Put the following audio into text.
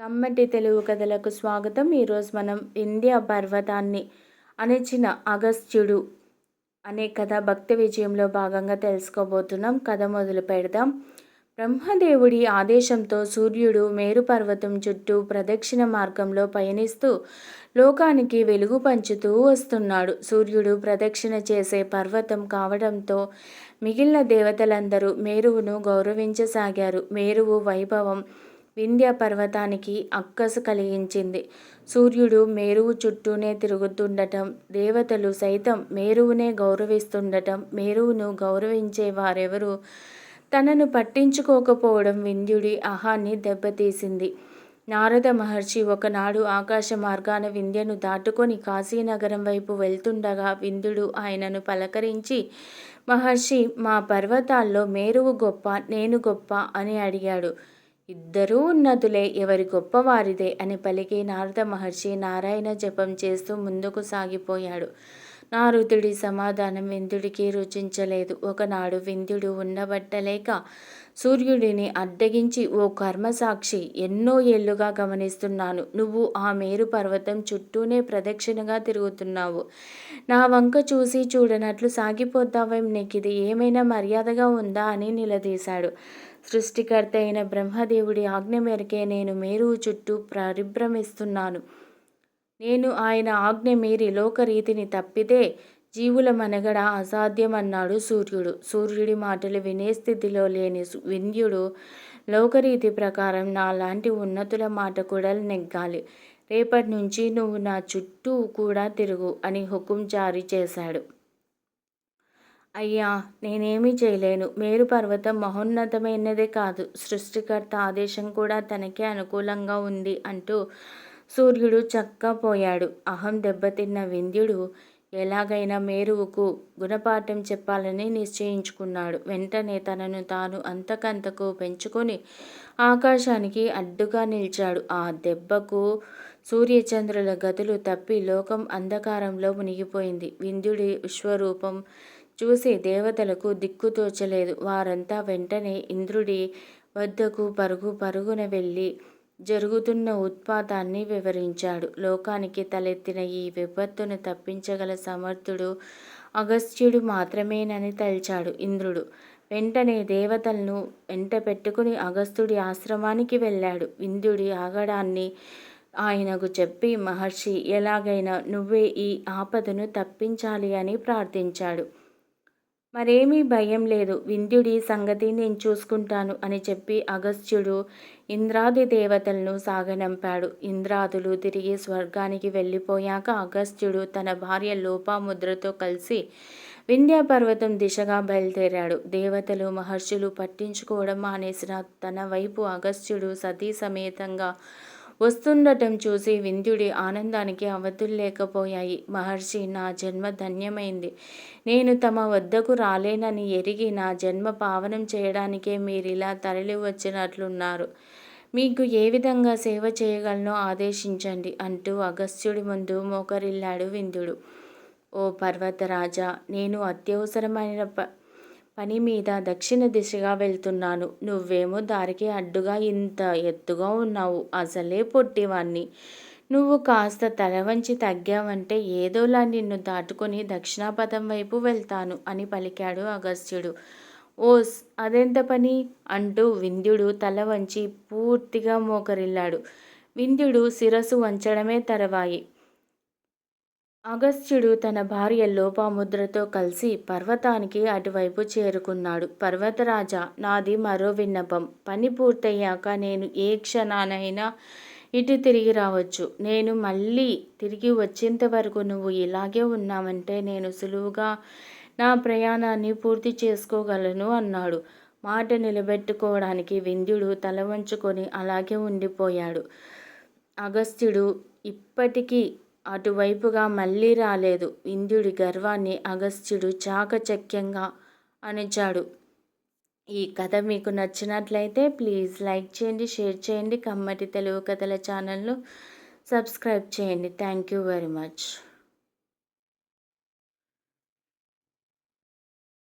కమ్మటి తెలుగు కథలకు స్వాగతం. ఈరోజు మనం ఇండియా పర్వతాన్ని అణిచిన అగస్త్యుడు అనే కథ భక్తి విజయంలో భాగంగా తెలుసుకోబోతున్నాం. కథ మొదలు పెడదాం. బ్రహ్మదేవుడి ఆదేశంతో సూర్యుడు మేరు పర్వతం చుట్టూ ప్రదక్షిణ మార్గంలో పయనిస్తూ లోకానికి వెలుగు పంచుతూ వస్తున్నాడు. సూర్యుడు ప్రదక్షిణ చేసే పర్వతం కావడంతో మిగిలిన దేవతలందరూ మేరువును గౌరవించసాగారు. మేరువు వైభవం వింధ్య పర్వతానికి అక్కసు కలిగించింది. సూర్యుడు మేరువు చుట్టూనే తిరుగుతుండటం దేవతలు సైతం మేరువునే గౌరవిస్తుండటం మేరువును గౌరవించే వారెవరు తనను పట్టించుకోకపోవడం వింధ్యుడి అహాన్ని దెబ్బతీసింది. నారద మహర్షి ఒకనాడు ఆకాశ మార్గాన వింధ్యను దాటుకొని కాశీనగరం వైపు వెళ్తుండగా వింధ్యుడు ఆయనను పలకరించి మహర్షి మా పర్వతాల్లో మేరువు గొప్ప నేను గొప్ప అని అడిగాడు. ఇద్దరూ ఉన్నతులే ఎవరి గొప్పవారిదే అని పలికి నారద మహర్షి నారాయణ జపం చేస్తూ ముందుకు సాగిపోయాడు. నారదుడి సమాధానం విందుడికి రుచించలేదు. ఒకనాడు విందుడు ఉండబట్టలేక సూర్యుడిని అడ్డగించి ఓ కర్మసాక్షి ఎన్నో ఏళ్ళుగా గమనిస్తున్నాను. నువ్వు ఆ మేరు పర్వతం చుట్టూనే ప్రదక్షిణగా తిరుగుతున్నావు. నా వంక చూసి చూడనట్లు సాగిపోతావేం? నీకిది ఏమైనా మర్యాదగా ఉందా? అని నిలదీశాడు. సృష్టికర్త అయిన బ్రహ్మదేవుడి ఆజ్ఞ మేరకే నేను మేరు చుట్టూ పరిభ్రమిస్తున్నాను. నేను ఆయన ఆజ్ఞ మీరి లోకరీతిని తప్పితే జీవుల మనగడ అసాధ్యమన్నాడు సూర్యుడు. సూర్యుడి మాటలు వినే స్థితిలో లేని వింధ్యుడు లోకరీతి ప్రకారం నాలాంటి ఉన్నతుల మాట కూడా నెగ్గాలి. రేపటి నుంచి నువ్వు నా చుట్టూ కూడా తిరుగు అని హుకుం జారీ చేశాడు. అయ్యా నేనేమీ చేయలేను. మేరు పర్వతం మహోన్నతమైనదే కాదు. సృష్టికర్త ఆదేశం కూడా తనకే అనుకూలంగా ఉంది అంటూ సూర్యుడు చక్కపోయాడు. అహం దెబ్బతిన్న వింధ్యుడు ఎలాగైనా మేరువుకు గుణపాఠం చెప్పాలని నిశ్చయించుకున్నాడు. వెంటనే తనను తాను అంతకంతకు పెంచుకొని ఆకాశానికి అడ్డుగా నిలిచాడు. ఆ దెబ్బకు సూర్యచంద్రుల గతులు తప్పి లోకం అంధకారంలో మునిగిపోయింది. వింధ్యుడి విశ్వరూపం చూసి దేవతలకు దిక్కు తోచలేదు. వారంతా వెంటనే ఇంద్రుడి వద్దకు పరుగు పరుగున వెళ్ళి జరుగుతున్న ఉత్పాతాన్ని వివరించాడు. లోకానికి తలెత్తిన ఈ విపత్తును తప్పించగల సమర్థుడు అగస్త్యుడు మాత్రమేనని తలిచాడు ఇంద్రుడు. వెంటనే దేవతలను వెంట పెట్టుకుని అగస్త్యుడి ఆశ్రమానికి వెళ్ళాడు. ఇంద్రుడి ఆగడాన్ని ఆయనకు చెప్పి మహర్షి ఎలాగైనా నువ్వే ఈ ఆపదను తప్పించాలి అని ప్రార్థించాడు. మరేమీ భయం లేదు. వింధ్యుడి సంగతి నేను చూసుకుంటాను అని చెప్పి అగస్త్యుడు ఇంద్రాది దేవతలను సాగనంపాడు. ఇంద్రాదులు తిరిగి స్వర్గానికి వెళ్ళిపోయాక అగస్త్యుడు తన భార్య లోపాముద్రతో కలిసి వింధ్యాపర్వతం దిశగా బయలుదేరాడు. దేవతలు మహర్షులు పట్టించుకోవడం మానేసిన తన వైపు అగస్త్యుడు సతీ సమేతంగా వస్తుండటం చూసి వింధ్యుడి ఆనందానికి అవధులు లేకపోయాయి. మహర్షి నా జన్మ ధన్యమైంది. నేను తమ వద్దకు రాలేనని ఎరిగి నా జన్మ పావనం చేయడానికే మీరిలా తరలి వచ్చినట్లున్నారు. మీకు ఏ విధంగా సేవ చేయగలనో ఆదేశించండి అంటూ అగస్త్యుడి ముందు మోకరిల్లాడు వింధ్యుడు. ఓ పర్వతరాజా నేను అత్యవసరమైన ప పని మీద దక్షిణ దిశగా వెళ్తున్నాను. నువ్వేమో దారికి అడ్డుగా ఇంత ఎత్తుగా ఉన్నావు. అసలే పొట్టివాణ్ణి. నువ్వు కాస్త తల వంచి తగ్గావంటే ఏదోలా నిన్ను దాటుకొని దక్షిణాపథం వైపు వెళ్తాను అని పలికాడు అగస్త్యుడు. ఓస్ అదెంత పని? అంటూ వింధ్యుడు తల వంచి పూర్తిగా మోకరిల్లాడు. వింధ్యుడు శిరస్సు వంచడమే తరవాయి. అగస్త్యుడు తన భార్య లోపాముద్రతో కలిసి పర్వతానికి అటువైపు చేరుకున్నాడు. పర్వతరాజా నాది మరో విన్నపం. పని పూర్తయ్యాక నేను ఏ క్షణానైనా ఇటు తిరిగి రావచ్చు. నేను మళ్ళీ తిరిగి వచ్చేంత వరకు నువ్వు ఇలాగే ఉన్నావంటే నేను సులువుగా నా ప్రయాణాన్ని పూర్తి చేసుకోగలను అన్నాడు. మాట నిలబెట్టుకోవడానికి వింధ్యుడు తల వంచుకొని అలాగే ఉండిపోయాడు. అగస్త్యుడు ఇప్పటికీ అటువైపుగా మళ్ళీ రాలేదు. ఇంద్రుడి గర్వాన్ని అగస్త్యుడు చాకచక్యంగా అణిచాడు. ఈ కథ మీకు నచ్చినట్లయితే ప్లీజ్ లైక్ చేయండి షేర్ చేయండి. కమ్మటి తెలుగు కథల ఛానల్ను సబ్స్క్రైబ్ చేయండి. Thank you very much.